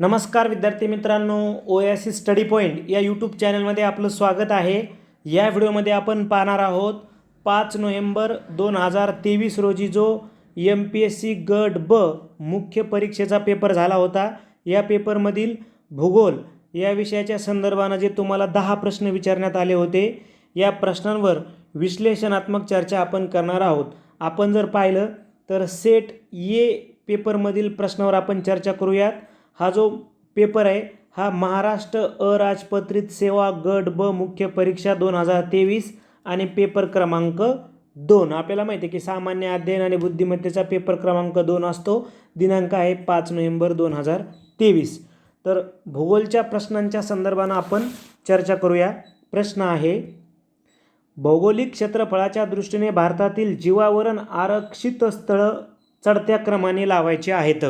नमस्कार विद्यार्थी मित्रांनो O S C study point या यूट्यूब चॅनलमध्ये आपलं स्वागत आहे. या व्हिडिओमध्ये आपण पाहणार आहोत पाच नोव्हेंबर दोन हजार तेवीस रोजी जो एम पी एस सी गट ब मुख्य परीक्षेचा पेपर झाला होता या पेपरमधील भूगोल या विषयाच्या संदर्भानं जे तुम्हाला दहा प्रश्न विचारण्यात आले होते या प्रश्नांवर विश्लेषणात्मक चर्चा आपण करणार आहोत. आपण जर पाहिलं तर सेट ये पेपरमधील प्रश्नावर आपण चर्चा करूयात. हा जो पेपर आहे हा महाराष्ट्र अराजपत्रित सेवा गट ब मुख्य परीक्षा दोन हजार तेवीस आणि पेपर क्रमांक दोन. आपल्याला माहिती आहे की सामान्य अध्ययन आणि बुद्धिमत्तेचा पेपर क्रमांक दोन असतो. दिनांक आहे पाच नोव्हेंबर दोन हजार तेवीस. तर भूगोलच्या प्रश्नांच्या संदर्भानं आपण चर्चा करूया. प्रश्न आहे भौगोलिक क्षेत्रफळाच्या दृष्टीने भारतातील जीवावरण आरक्षित स्थळं चढत्या क्रमाने लावायची आहेत.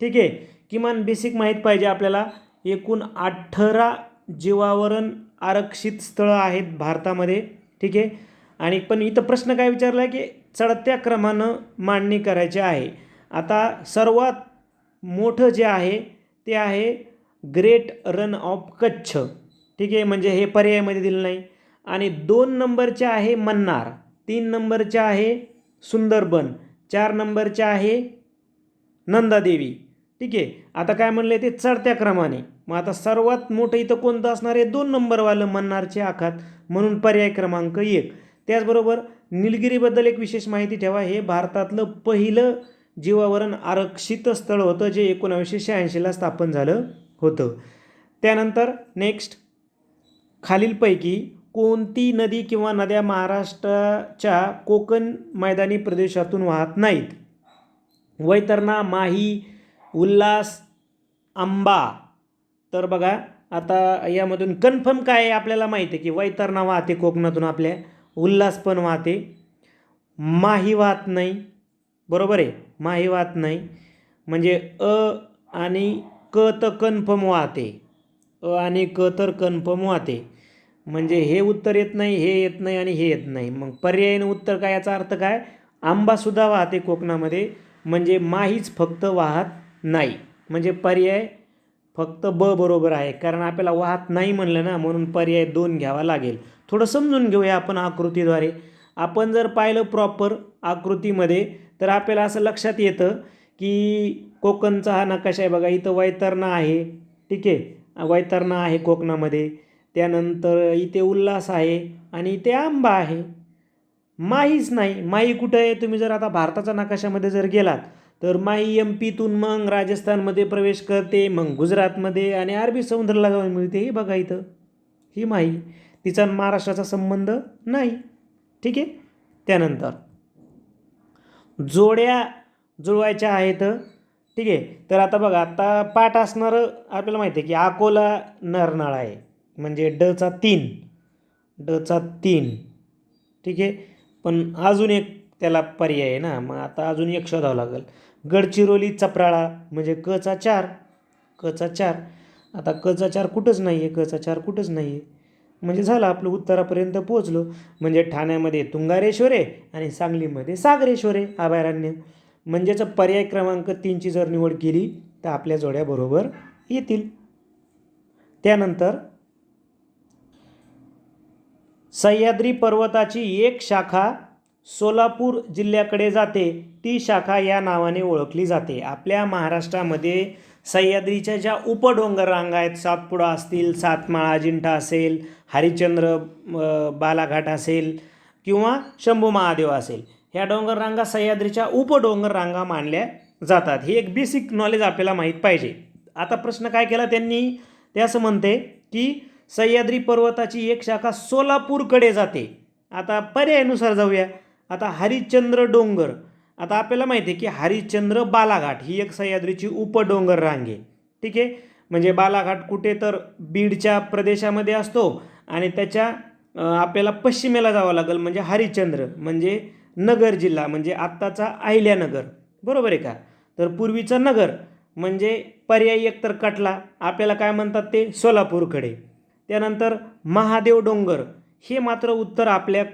ठीक आहे. किमान बेसिक माहीत पाहिजे आपल्याला. एकूण अठरा जीवावरण आरक्षित स्थळं आहेत भारतामध्ये. ठीक आहे? आणि पण इथं प्रश्न काय विचारला आहे की चढत्या क्रमानं मांडणी करायची आहे. आता सर्वात मोठं जे आहे ते आहे ग्रेट रन ऑफ कच्छ ठीक आहे? म्हणजे हे पर्यायमध्ये दिलं नाही. आणि दोन नंबरचे आहे मन्नार. तीन नंबरचे आहे सुंदरबन. चार नंबरचे आहे नंदादेवी. ठीक आहे. आता काय म्हणलं ते? चढत्या क्रमाने. मग आता सर्वात मोठं इथं कोणतं असणार आहे? दोन नंबरवालं मन्नारचे आखात म्हणून पर्याय क्रमांक एक. त्याचबरोबर निलगिरीबद्दल एक विशेष माहिती ठेवा. हे भारतातलं पहिलं जीवावरण आरक्षित स्थळ होतं जे एकोणावीसशे शहाऐंशीला स्थापन झालं होतं. त्यानंतर नेक्स्ट खालीलपैकी कोणती नदी किंवा नद्या महाराष्ट्राच्या कोकण मैदानी प्रदेशातून वाहत नाहीत? वैतरणा माही उल्हास आंबा. तर बघा आता यामधून कन्फर्म काय आहे आपल्याला माहीत आहे की वैतरणा वाहते कोकणातून आपल्या. उल्हास पण वाहते. माही वाहत नाही. बरोबर आहे? माही वाहत नाही. म्हणजे अ आणि क तर कन्फर्म वाहते. अ आणि क तर कन्फर्म वाहते. म्हणजे हे उत्तर येत नाही हे येत नाही आणि हे येत नाही. मग पर्यायीनं उत्तर काय याचा अर्थ काय? आंबासुद्धा वाहते कोकणामध्ये. म्हणजे माहीच फक्त वाहत नाही. म्हणजे पर्याय फक्त ब बरोबर आहे. कारण आपल्याला वाहत नाही म्हणलं ना म्हणून पर्याय दोन घ्यावा लागेल. थोडं समजून घेऊया आपण आकृतीद्वारे. आपण जर पाहिलं प्रॉपर आकृतीमध्ये तर आपल्याला असं लक्षात येतं की कोकणचा हा नकाशा आहे बघा. इथं वैतरणा आहे. ठीक आहे? वैतरणा आहे कोकणामध्ये. त्यानंतर इथे उल्हास आहे आणि इथे आंबा आहे. माहीच नाही. माही कुठं आहे? तुम्ही जर आता भारताच्या नकाशामध्ये जर गेलात तर माही एम पीतून मग राजस्थानमध्ये प्रवेश करते मग गुजरातमध्ये आणि अरबी समुद्राला जाऊन मिळते. हे बघा इथं. ही माही. तिचा महाराष्ट्राचा संबंध नाही. ठीक आहे? त्यानंतर. जोड्या जुळवायच्या आहेत. ठीक आहे? तर आता बघा आता पाठ असणारं आपल्याला माहिती आहे की अकोला नरनाळा आहे. म्हणजे डचा तीन. डचा तीन. ठीक आहे? पण अजून एक त्याला पर्याय आहे ना. मग आता अजून एक शोधावं लागेल. गडचिरोली चपराळा म्हणजे कचा चार. कचा चार. आता कचा चार कुठंच नाही आहे कचा चार कुठंच नाही आहे म्हणजे झालं आपलं उत्तरापर्यंत पोचलो म्हणजे ठाण्यामध्ये तुंगारेश्वर आहे आणि सांगलीमध्ये सागरेश्वर आहे अभयारण्य. म्हणजेच पर्याय क्रमांक तीनची जर निवड केली तर आपल्या जोड्या बरोबर येतील. त्यानंतर सह्याद्री पर्वताची एक शाखा सोलापूर जिल्ह्याकडे जाते. ती शाखा या नावाने ओळखली जाते. आपल्या महाराष्ट्रामध्ये सह्याद्रीच्या ज्या उपडोंगर रांगा आहेत सातपुडा असतील सातमाळा अजिंठा असेल हरिश्चंद्र बालाघाट असेल किंवा शंभू महादेव असेल ह्या डोंगर रांगा सह्याद्रीच्या उपडोंगर रांगा मानल्या जातात. हे एक बेसिक नॉलेज आपल्याला माहीत पाहिजे. आता प्रश्न काय केला त्यांनी? ते असं म्हणते की सह्याद्री पर्वताची एक शाखा सोलापूरकडे जाते. आता पर्यायानुसार जाऊया. आता हरिश्चंद्र डोंगर. आता आपल्याला माहिती आहे की हरिश्चंद्र बालाघाट ही एक सह्याद्रीची उपडोंगर रांग. आहे ठीक आहे? म्हणजे बालाघाट कुठे तर बीडच्या प्रदेशामध्ये असतो आणि त्याच्या आपल्याला पश्चिमेला जावं लागेल म्हणजे हरिश्चंद्र म्हणजे नगर जिल्हा म्हणजे आत्ताचा अहिल्यानगर बरोबर आहे का? तर पूर्वीचं नगर म्हणजे पर्यायी एकतर कटला. आपल्याला काय म्हणतात ते? सोलापूरकडे. त्यानंतर महादेव डोंगर. हे मात्र उत्तर आपल्या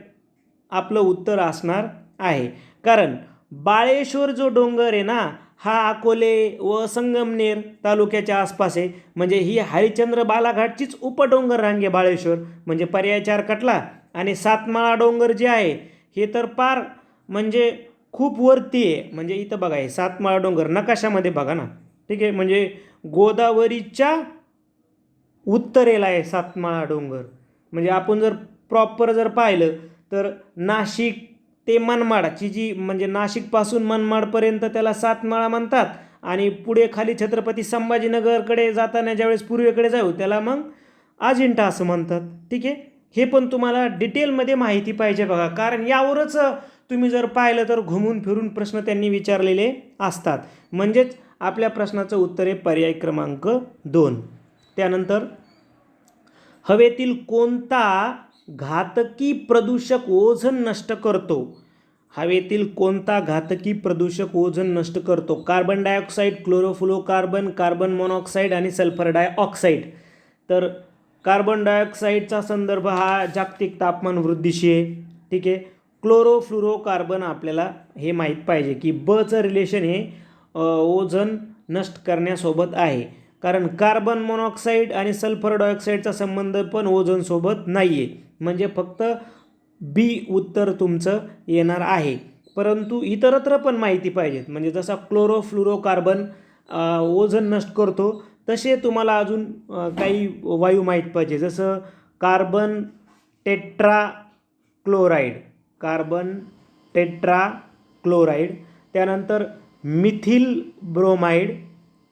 आपलं उत्तर असणार आहे. कारण बाळेश्वर जो डोंगर आहे ना हा अकोले व संगमनेर तालुक्याच्या आसपास आहे. म्हणजे ही हरिश्चंद्र बालाघाटचीच उपडोंगर रांगे बाळेश्वर. म्हणजे पर्याय चार कटला आणि सातमाळा डोंगर जे आहे हे तर पार म्हणजे खूप वरती आहे. म्हणजे इथं बघा हे सातमाळा डोंगर नकाशामध्ये बघा ना. ठीक आहे? म्हणजे गोदावरीच्या उत्तरेला आहे सातमाळा डोंगर. म्हणजे आपण जर प्रॉपर जर पाहिलं तर नाशिक ते मनमाडची जी म्हणजे नाशिकपासून मनमाडपर्यंत त्याला सातमाळा म्हणतात आणि पुढे खाली छत्रपती संभाजीनगरकडे जाताना ज्यावेळेस पूर्वेकडे जाऊ त्याला मग अजिंठा असं म्हणतात. ठीक आहे? हे पण तुम्हाला डिटेलमध्ये माहिती पाहिजे बघा. कारण यावरच तुम्ही जर पाहिलं तर घुमून फिरून प्रश्न त्यांनी विचारलेले असतात. म्हणजेच आपल्या प्रश्नाचं उत्तर आहे पर्याय क्रमांक दोन. त्यानंतर हवेतील कोणता घातकी प्रदूषक ओझन नष्ट करतो. हवेतील कोणता घातकी प्रदूषक ओझन नष्ट करतो? Carbon dioxide chlorofluorocarbon carbon monoxide आणि सल्फर डायऑक्साईड तर कार्बन डायऑक्साईडचा संदर्भ हा जागतिक तापमान वृद्धीशी आहे. ठीक आहे? क्लोरोफ्लोरोकार्बन आपल्याला हे माहीत पाहिजे की बचं रिलेशन हे ओझन नष्ट करण्यासोबत आहे. कारण कार्बन मोनॉक्साईड आणि सल्फर डायऑक्साईडचा संबंध पण ओझोनसोबत नाही आहे म्हणजे फक्त बी उत्तर तुमचं येणार आहे. परंतु इतरत्र पण माहिती पाहिजेत. म्हणजे जसा क्लोरोफ्लुरोकार्बन ओझन नष्ट करतो तसे तुम्हाला अजून काही वायू माहीत पाहिजे. जसं carbon tetrachloride carbon tetrachloride त्यानंतर मिथिल ब्रोमाइड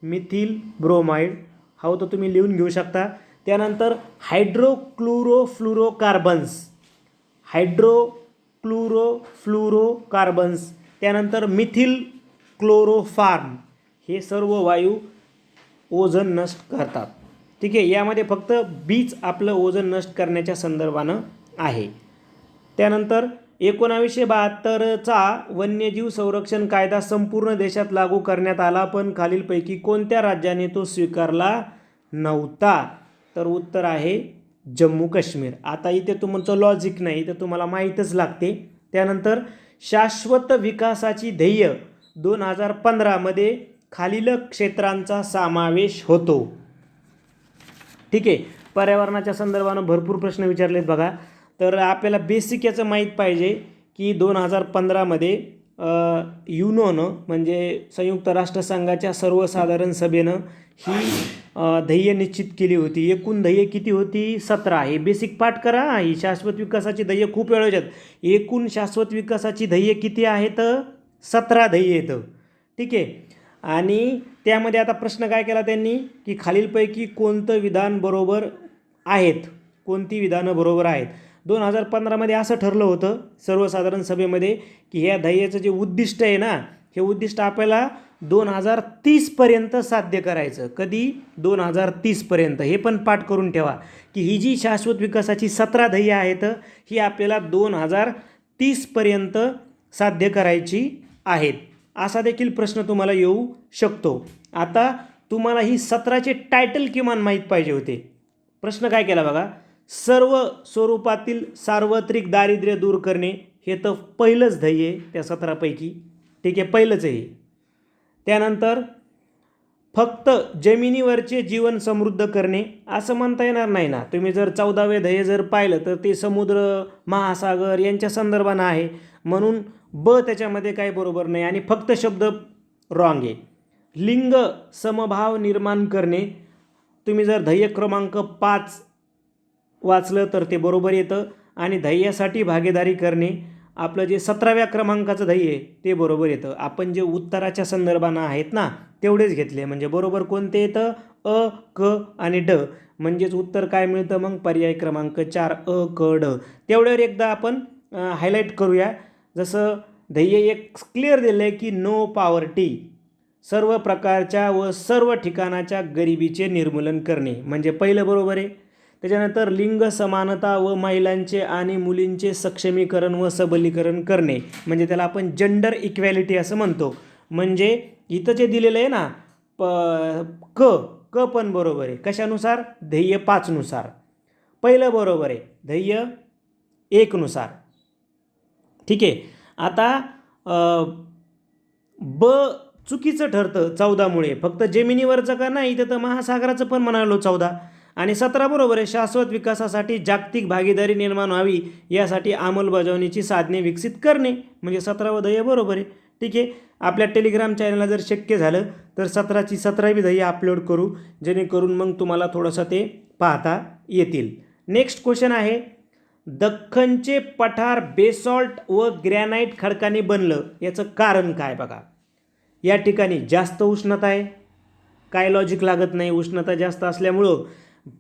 मिथिल ब्रोमाइड हा तर तुम्ही लिहून घेऊ शकता. त्यानंतर हायड्रोक्लोरोफ्लुरोकार्बन्स. हायड्रोक्लुरोफ्लुरोकार्बन्स. त्यानंतर मिथिल क्लोरोफार्म हे सर्व वायू ओझन नष्ट करतात. ठीक आहे यामध्ये फक्त बीच आपलं ओझन नष्ट करण्याच्या संदर्भानं आहे. त्यानंतर एकोणावीसशे बहात्तरचा वन्यजीव संरक्षण कायदा संपूर्ण देशात लागू करण्यात आला पण खालीलपैकी कोणत्या राज्याने तो स्वीकारला नव्हता? तर उत्तर आहे जम्मू काश्मीर. आता इथे तुमचं लॉजिक नाही तर तुम्हाला माहीतच लागते. त्यानंतर शाश्वत विकासाची ध्येय दोन हजार पंधरामध्ये खालील क्षेत्रांचा समावेश होतो. ठीक आहे? पर्यावरणाच्या संदर्भानं भरपूर प्रश्न विचारलेत बघा. तर आपल्याला बेसिक याचं माहीत पाहिजे की दोन हजार पंधरामध्ये युनोनं म्हणजे संयुक्त राष्ट्रसंघाच्या सर्वसाधारण सभेनं ही ध्येय निश्चित केली होती. एकूण ध्येय किती होती? सतरा हे बेसिक पाठ करा. ही शाश्वत विकासाची ध्येय खूप वेळ येतात एकूण शाश्वत विकासाची ध्येय किती आहेत? सतरा ध्येय येतं ठीक आहे? आणि त्यामध्ये आता प्रश्न काय केला त्यांनी? की खालीलपैकी कोणतं विधान बरोबर आहेत? कोणती विधानं बरोबर आहेत? दोन हजार पंधरामध्ये असं ठरलं होतं सर्वसाधारण सभेमध्ये की ह्या ध्येयाचं जे उद्दिष्ट आहे ना हे उद्दिष्ट आपल्याला दोन हजार तीसपर्यंत साध्य करायचं. कधी? दोन हजार तीसपर्यंत. हे पण पाठ करून ठेवा. की ही जी शाश्वत विकासाची सतरा ध्येय आहेत ही आपल्याला दोन हजार तीसपर्यंत साध्य करायची आहेत. असा देखील प्रश्न तुम्हाला येऊ शकतो. आता तुम्हाला ही सतराचे टायटल किमान माहीत पाहिजे होते. प्रश्न काय केला बघा? सर्व स्वरूपातील सार्वत्रिक दारिद्र्य दूर करणे हे तर पहिलंच ध्येय आहे त्या सतरापैकी. ठीक आहे पहिलंच आहे हे. त्यानंतर फक्त जमिनीवरचे जीवन समृद्ध करणे असं म्हणता येणार नाही ना. तुम्ही जर चौदावे ध्येय जर पाहिलं तर ते समुद्र महासागर यांच्या संदर्भानं आहे. म्हणून ब त्याच्यामध्ये काही बरोबर नाही आणि फक्त शब्द रॉंग आहे. लिंग समभाव निर्माण करणे तुम्ही जर ध्येय क्रमांक पाच वाचलं तर ते बरोबर येतं आणि ध्येयासाठी भागीदारी करणे आपलं जे सतराव्या क्रमांकाचं ध्येय आहे ते बरोबर येतं. आपण जे उत्तराच्या संदर्भानं आहेत ना तेवढेच घेतले. म्हणजे बरोबर कोणते येतं? अ क आणि ड. म्हणजेच उत्तर काय मिळतं मग? पर्याय क्रमांक चार अ क ड. तेवढ्यावर एकदा आपण हायलाईट करूया. जसं ध्येय एक क्लिअर दिलं आहे की नो पॉवर्टी सर्व प्रकारच्या व सर्व ठिकाणाच्या गरिबीचे निर्मूलन करणे. म्हणजे पहिलं बरोबर आहे. त्याच्यानंतर लिंग समानता व महिलांचे आणि मुलींचे सक्षमीकरण व सबलीकरण करणे. म्हणजे त्याला आपण जेंडर इक्वॅलिटी असं म्हणतो. म्हणजे इथं जे दिलेलं आहे ना प क क पण बरोबर आहे. कशानुसार? ध्येय पाचनुसार. पहिलं बरोबर आहे. ध्येय एकनुसार. ठीक आहे? आता ब चुकीचं ठरतं चौदामुळे. फक्त जमिनीवरचं का नाही? इथं तर महासागराचं पण म्हणालो चौदा. आणि सतरा बरोबर आहे. शाश्वत विकासासाठी जागतिक भागीदारी निर्माण व्हावी यासाठी अंमलबजावणीची साधने विकसित करणे म्हणजे सतरावं ध्येय बरोबर आहे. ठीक आहे? आपल्या टेलिग्राम चॅनलला जर शक्य झालं तर सतराची सतरावी ध्येय अपलोड करू जेणेकरून मग तुम्हाला थोडंसं ते पाहता येतील. नेक्स्ट क्वेश्चन आहे दख्खनचे पठार बेसॉल्ट व ग्रॅनाईट खडकाने बनलं याचं कारण काय बघा? या ठिकाणी जास्त उष्णता आहे. काय लॉजिक लागत नाही? उष्णता जास्त असल्यामुळं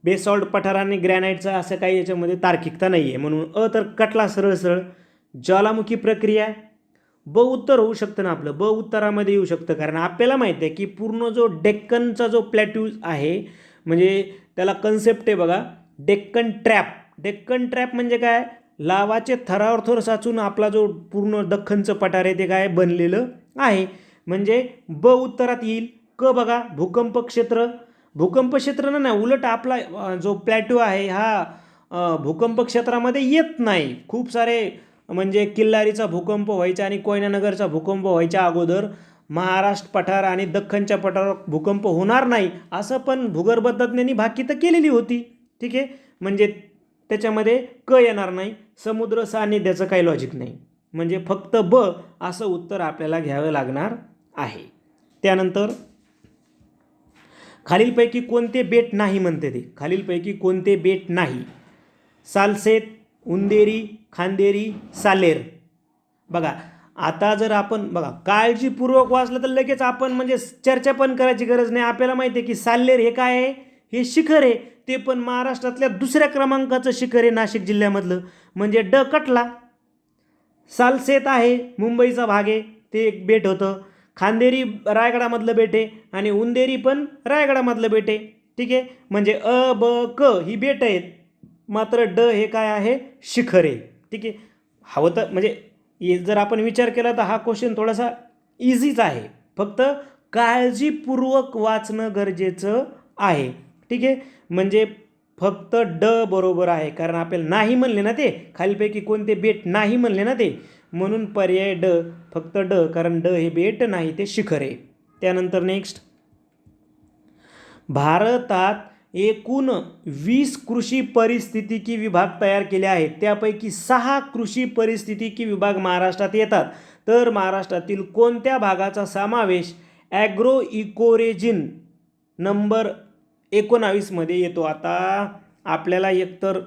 बेसॉल्ट पठाराने ग्रॅनाईटचा असं काही याच्यामध्ये तार्किकता नाही आहे म्हणून अ तर कटला सरळ सरळ. ज्वालामुखी प्रक्रिया? ब उत्तर होऊ शकतं ना आपलं. ब उत्तरामध्ये येऊ शकतं. कारण आपल्याला माहिती आहे की पूर्ण जो डेक्कनचा जो प्लॅट्यूज आहे म्हणजे त्याला कन्सेप्ट आहे बघा. डेक्कन ट्रॅप. डेक्कन ट्रॅप म्हणजे काय? लावाचे थरावर थोर साचून आपला जो पूर्ण दख्खनचं पठार आहे ते काय बनलेलं आहे. म्हणजे ब उत्तरात येईल. क बघा भूकंप क्षेत्र भूकंप क्षेत्र नाही उलट आपला जो प्लॅटो आहे हा भूकंप क्षेत्रामध्ये येत नाही. खूप सारे म्हणजे किल्लारीचा भूकंप व्हायचा आणि कोयनानगरचा भूकंप व्हायच्या अगोदर महाराष्ट्र पठार आणि दख्खनच्या पठारावर भूकंप होणार नाही असं पण भूगर्भतज्ञांनी भाकी तर केलेली होती. ठीक आहे? म्हणजे त्याच्यामध्ये क येणार नाही समुद्र सान्निध्याचं काही लॉजिक नाही. म्हणजे फक्त ब असं उत्तर आपल्याला घ्यावं लागणार आहे. त्यानंतर खालीलपैकी कोणते बेट नाही म्हणते ते. खालीलपैकी कोणते बेट नाही. सालसेत उंदेरी खांदेरी सालेर. बघा आता जर आपण बघा काळजीपूर्वक वाचलं तर लगेच आपण म्हणजे चर्चा पण करायची गरज नाही. आपल्याला माहिती आहे की साल्लेर हे काय आहे? हे शिखर आहे. ते पण महाराष्ट्रातल्या दुसऱ्या क्रमांकाचं शिखर आहे नाशिक जिल्ह्यामधलं. म्हणजे ड कटला सालसेत आहे मुंबईचा भाग आहे. ते एक बेट होतं. खांदेरी रायगडामधलं बेटे आणि उंदेरी पण रायगडामधलं बेटे. ठीक आहे? म्हणजे अ ब क ही बेट आहेत. मात्र ड हे काय आहे? शिखर. आहे ठीक आहे? हवं तर म्हणजे जर आपण विचार केला तर हा क्वेश्चन थोडासा इझीच आहे. फक्त काळजीपूर्वक वाचणं गरजेचं आहे. ठीक आहे? म्हणजे फक्त ड बरोबर आहे. कारण आपल्याला नाही म्हणले ना ते. खालीपैकी कोणते बेट नाही म्हणले ना ते. म्हणून पर्याय ड फक्त ड कारण ड हे बेट नाही ते शिखर. आहे त्यानंतर नेक्स्ट भारतात एकूण वीस कृषी परिस्थितिकी विभाग तयार केले आहेत. त्यापैकी सहा कृषी परिस्थितिकी विभाग महाराष्ट्रात येतात. तर महाराष्ट्रातील कोणत्या भागाचा समावेश ॲग्रो इकोरेजिन नंबर एकोणावीसमध्ये येतो? आता आपल्याला एकतर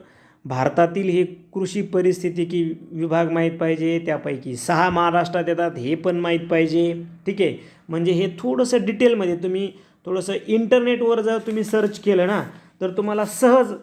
भारतातील हे कृषी परिस्थितिकी विभाग माहीत पाहिजे त्यापैकी सहा महाराष्ट्रात येतात हे पण माहीत पाहिजे. ठीक आहे? म्हणजे हे थोडंसं डिटेलमध्ये तुम्ही थोडंसं इंटरनेटवर जर तुम्ही सर्च केलं ना तर तुम्हाला सहज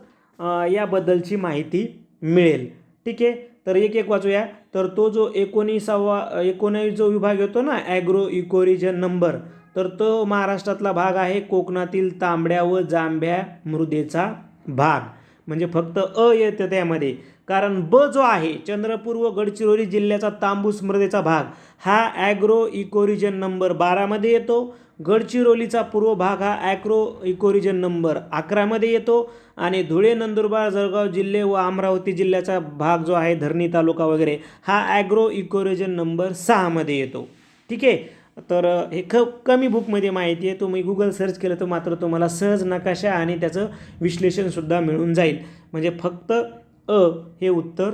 याबद्दलची माहिती मिळेल. ठीक आहे? तर एक एक वाचूया. तर तो जो एकोणीसावा एकोणावीस जो विभाग येतो ना ॲग्रो इकोरिजन नंबर तर तो महाराष्ट्रातला भाग आहे कोकणातील तांबड्या व जांभ्या मृदेचा भाग. म्हणजे फक्त अ येतं त्यामध्ये. कारण ब जो आहे चंद्रपूर व गडचिरोली जिल्ह्याचा तांबूस मृदेचा भाग हा ॲग्रो इकोरिजन नंबर बारामध्ये येतो. गडचिरोलीचा पूर्व भाग हा ॲग्रो इकोरिजन नंबर अकरामध्ये येतो. आणि धुळे नंदुरबार जळगाव जिल्हे व अमरावती जिल्ह्याचा भाग जो आहे धरणी तालुका वगैरे हा ॲग्रो इकोरिजन नंबर सहामध्ये येतो. ठीक आहे? तर हे ख कमी बुकमध्ये माहिती आहे. तुम्ही गुगल सर्च केलं तर मात्र तुम्हाला सहज नकाशा आणि त्याचं विश्लेषणसुद्धा मिळून जाईल. म्हणजे फक्त अ हे उत्तर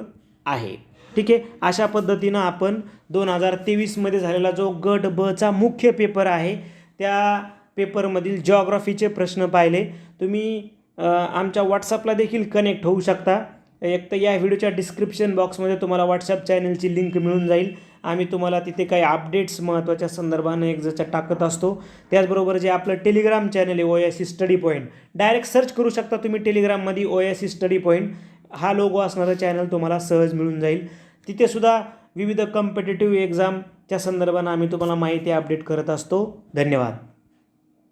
आहे. ठीक आहे? अशा पद्धतीनं आपण दोन हजार तेवीसमध्ये झालेला जो गट बचा मुख्य पेपर आहे त्या पेपरमधील जॉग्रफीचे प्रश्न पाहिले. तुम्ही आमच्या व्हॉट्सअपला देखील कनेक्ट होऊ शकता. एक तर या व्हिडिओच्या डिस्क्रिप्शन बॉक्समध्ये तुम्हाला व्हॉट्सअप चॅनलची लिंक मिळून जाईल. आम्ही तुम्हाला तिथे काही अपडेट्स महत्त्वाच्या संदर्भाने एक जच्या टाकत असतो. त्याचबरोबर जे आपलं टेलिग्राम चॅनल आहे O S C study point direct search करू शकता तुम्ही टेलिग्राममध्ये O S C study point हा लोगो असणारं चॅनल तुम्हाला सहज मिळून जाईल. तिथेसुद्धा विविध कॉम्पिटेटिव्ह एक्झामच्या संदर्भानं आम्ही तुम्हाला माहिती अपडेट करत असतो. धन्यवाद.